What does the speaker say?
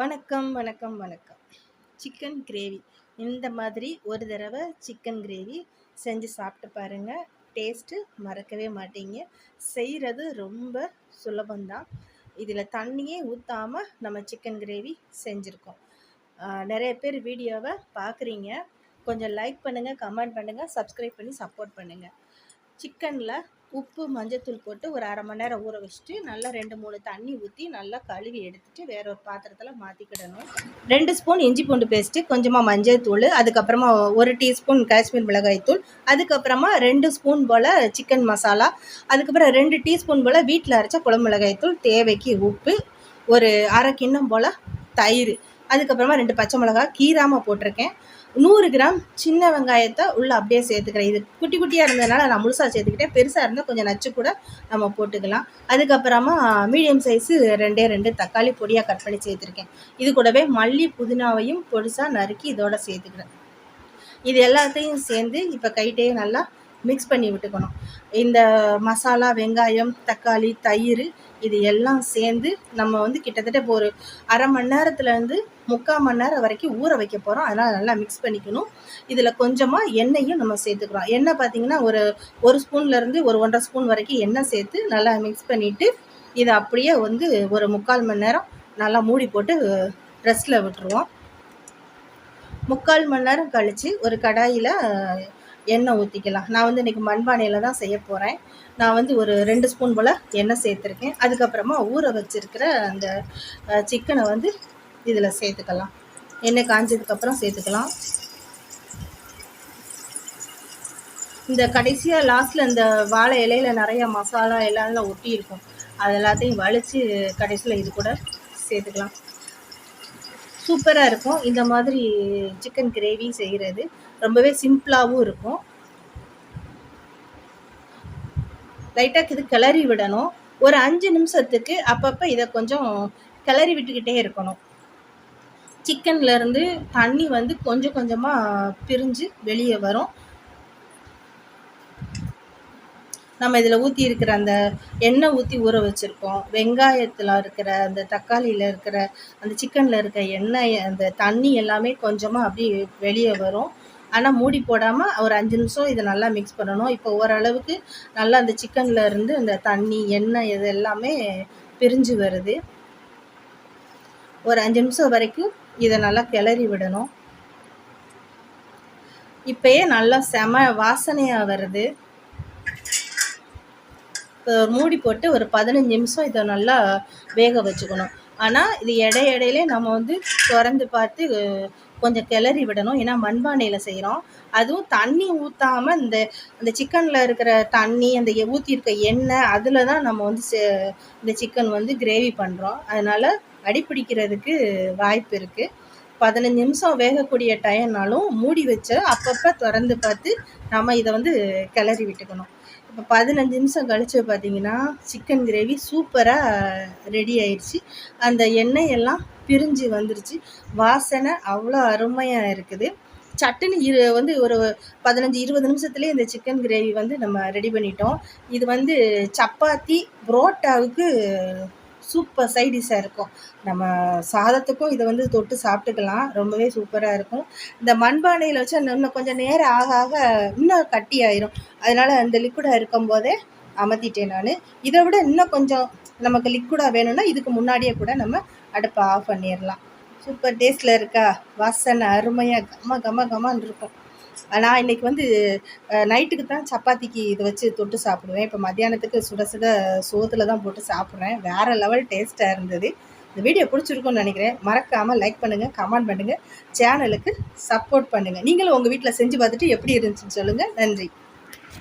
வணக்கம் வணக்கம் வணக்கம். சிக்கன் கிரேவி இந்த மாதிரி ஒரு தடவை சிக்கன் கிரேவி செஞ்சு சாப்பிட்டு பாருங்கள் டேஸ்ட்டு மறக்கவே மாட்டீங்க. செய்கிறது ரொம்ப சுலபந்தான் இதில் தண்ணியே ஊற்றாமல் நம்ம சிக்கன் கிரேவி செஞ்சுருக்கோம். நிறைய பேர் வீடியோவை பார்க்குறீங்க கொஞ்சம் லைக் பண்ணுங்கள் கமெண்ட் பண்ணுங்கள் சப்ஸ்கிரைப் பண்ணி சப்போர்ட் பண்ணுங்கள் சிக்கனில் உப்பு மஞ்சத்தூள் போட்டு ஒரு அரை மணி நேரம் ஊற வச்சுட்டு நல்லா ரெண்டு மூணு தண்ணி ஊற்றி நல்லா கழுவி எடுத்துட்டு வேற ஒரு பாத்திரத்தில் மாற்றிக்கிடணும் ரெண்டு ஸ்பூன் இஞ்சி பூண்டு பேஸ்ட்டு கொஞ்சமாக மஞ்சள் தூள் அதுக்கப்புறமா ஒரு டீஸ்பூன் காஷ்மீர் மிளகாய் தூள் அதுக்கப்புறமா ரெண்டு ஸ்பூன் போல் சிக்கன் மசாலா அதுக்கப்புறம் ரெண்டு டீஸ்பூன் போல் வீட்டில் அரைச்ச குழம்பு மிளகாய் தூள் தேவைக்கு உப்பு ஒரு அரை கிண்ணம் போல் தயிர் அதுக்கப்புறமா ரெண்டு பச்சை மிளகாய் கீராமல் போட்டிருக்கேன். நூறு கிராம் சின்ன வெங்காயத்தை உள்ளே அப்படியே சேர்த்துக்கிறேன். இது குட்டி குட்டியாக இருந்ததுனால நான் முழுசாக சேர்த்துக்கிட்டேன். பெருசாக இருந்தால் கொஞ்சம் நச்சு கூட நம்ம போட்டுக்கலாம். அதுக்கப்புறமா மீடியம் சைஸு ரெண்டே ரெண்டு தக்காளி பொடியாக கட் பண்ணி சேர்த்துருக்கேன். இது கூடவே மல்லி புதினாவையும் பொடிசாக நறுக்கி இதோட சேர்த்துக்கிறேன். இது எல்லாத்தையும் சேர்ந்து இப்போ கைட்டே நல்லா மிக்ஸ் பண்ணி விட்டுக்கணும். இந்த மசாலா வெங்காயம் தக்காளி தயிர் இது எல்லாம் சேர்ந்து நம்ம வந்து கிட்டத்தட்ட இப்போ ஒரு அரை மணி நேரத்துலேருந்து முக்கால் மணி நேரம் வரைக்கும் ஊற வைக்க போகிறோம் அதனால் நல்லா மிக்ஸ் பண்ணிக்கணும். இதில் கொஞ்சமாக எண்ணெயும் நம்ம சேர்த்துக்கிறோம் எண்ணெய் பார்த்தீங்கன்னா ஒரு ஒரு ஸ்பூன்லேருந்து ஒரு ஒன்றரை ஸ்பூன் வரைக்கும் எண்ணெய் சேர்த்து நல்லா மிக்ஸ் பண்ணிவிட்டு இதை அப்படியே வந்து ஒரு முக்கால் மணி நேரம் நல்லா மூடி போட்டு ரெஸ்ட்டில் விட்டுருவோம். முக்கால் மணி நேரம் கழித்து ஒரு கடாயில் எண்ணெய் ஊற்றிக்கலாம் நான் வந்து இன்றைக்கி மண்பானையில் தான் செய்ய போகிறேன் நான் வந்து ஒரு ரெண்டு ஸ்பூன் போல் எண்ணெய் சேர்த்துருக்கேன். அதுக்கப்புறமா ஊற வச்சுருக்கிற அந்த சிக்கனை வந்து இதில் சேர்த்துக்கலாம். எண்ணெய் காஞ்சதுக்கப்புறம் சேர்த்துக்கலாம். இந்த கடைசியாக லாஸ்ட்டில் இந்த வாழை இலையில நிறையா மசாலா எல்லாம் ஒட்டி இருக்கும். அது எல்லாத்தையும் வலித்து கடைசியில் இது கூட சேர்த்துக்கலாம். சூப்பராக இருக்கும். இந்த மாதிரி சிக்கன் கிரேவி செய்கிறது ரொம்பவே சிம்பிளாகவும் இருக்கும். லைட்டாக இது கிளறி விடணும். ஒரு அஞ்சு நிமிஷத்துக்கு அப்பப்போ இதை கொஞ்சம் கிளறி விட்டுக்கிட்டே இருக்கணும். சிக்கன்லேருந்து தண்ணி வந்து கொஞ்சம் கொஞ்சமாக பிரிஞ்சு வெளியே வரும். நம்ம இதில் ஊற்றி இருக்கிற அந்த எண்ணெய் ஊற்றி ஊற வச்சுருக்கோம் வெங்காயத்தில் இருக்கிற அந்த தக்காளியில் இருக்கிற அந்த சிக்கனில் இருக்கிற எண்ணெய் அந்த தண்ணி எல்லாமே கொஞ்சமாக அப்படியே வெளியே வரும். ஆனால் மூடி போடாமல் ஒரு அஞ்சு நிமிஷம் இதை நல்லா மிக்ஸ் பண்ணணும். இப்போ ஓரளவுக்கு நல்லா அந்த சிக்கனில் இருந்து அந்த தண்ணி எண்ணெய் இது எல்லாமே பிரிஞ்சு வருது. ஒரு அஞ்சு நிமிஷம் வரைக்கும் இதை நல்லா கிளறி விடணும். இப்பயே நல்லா செம வாசனையாக வருது. மூடி போட்டு ஒரு பதினஞ்சு நிமிஷம் இதை நல்லா வேக வச்சுக்கணும். ஆனால் இது இடை இடையிலே நம்ம வந்து திறந்து பார்த்து கொஞ்சம் கிளறி விடணும். ஏன்னா மண்பானையில் செய்கிறோம் அதுவும் தண்ணி ஊற்றாமல் இந்த இந்த சிக்கனில் இருக்கிற தண்ணி அந்த ஊற்றியிருக்க எண்ணெய் அதில் தான் நம்ம வந்து சே இந்த சிக்கன் வந்து கிரேவி பண்ணுறோம் அதனால் அடிப்பிடிக்கிறதுக்கு வாய்ப்பு இருக்குது பதினஞ்சு நிமிஷம் வேகக்கூடிய டயம்னாலும் மூடி வச்சு அப்பப்போ திறந்து பார்த்து நம்ம இதை வந்து கிளறி விட்டுக்கணும். பதினஞ்சு நிமிஷம் கழித்து பார்த்தீங்கன்னா சிக்கன் கிரேவி சூப்பராக ரெடி ஆயிடுச்சு அந்த எண்ணெய் எல்லாம் பிரிஞ்சு வந்துருச்சு. வாசனை அவ்வளோ அருமையாக இருக்குது. சட்டுன்னு இரு வந்து ஒரு பதினஞ்சு இருபது நிமிஷத்துலேயே இந்த சிக்கன் கிரேவி வந்து நம்ம ரெடி பண்ணிட்டோம். இது வந்து சப்பாத்தி புரோட்டாவுக்கு சூப்பர் சைடிஷாக இருக்கும். நம்ம சாதத்துக்கும் இதை வந்து தொட்டு சாப்பிட்டுக்கலாம். ரொம்பவே சூப்பராக இருக்கும். இந்த மண்பானையில் வச்சு இன்னும் கொஞ்சம் நேரம் ஆக ஆக இன்னும் கட்டி ஆயிரும். அதனால் அந்த லிக்விடாக இருக்கும் போதே அமர்த்திட்டேன் நான். இதை விட இன்னும் கொஞ்சம் நமக்கு லிக்விடாக வேணும்னா இதுக்கு முன்னாடியே கூட நம்ம அடுப்பை ஆஃப் பண்ணிடலாம். சூப்பர் டேஸ்டில் இருக்கா? வாசனை அருமையாக கம கம கமான்னு இருக்கும். நான் இன்றைக்கி வந்து நைட்டுக்கு தான் சப்பாத்திக்கு இதை வச்சு தொட்டு சாப்பிடுவேன். இப்போ மத்தியானத்துக்கு சுட சுட சோத்தில் தான் போட்டு சாப்பிட்றேன். வேறு லெவல் டேஸ்ட்டாக இருந்தது. இந்த வீடியோ பிடிச்சிருக்கும்னு நினைக்கிறேன். மறக்காமல் லைக் பண்ணுங்கள் கமெண்ட் பண்ணுங்கள் சேனலுக்கு சப்போர்ட் பண்ணுங்கள் நீங்களும் உங்கள் வீட்டில் செஞ்சு பார்த்துட்டு எப்படி இருந்துச்சுன்னு சொல்லுங்கள் நன்றி.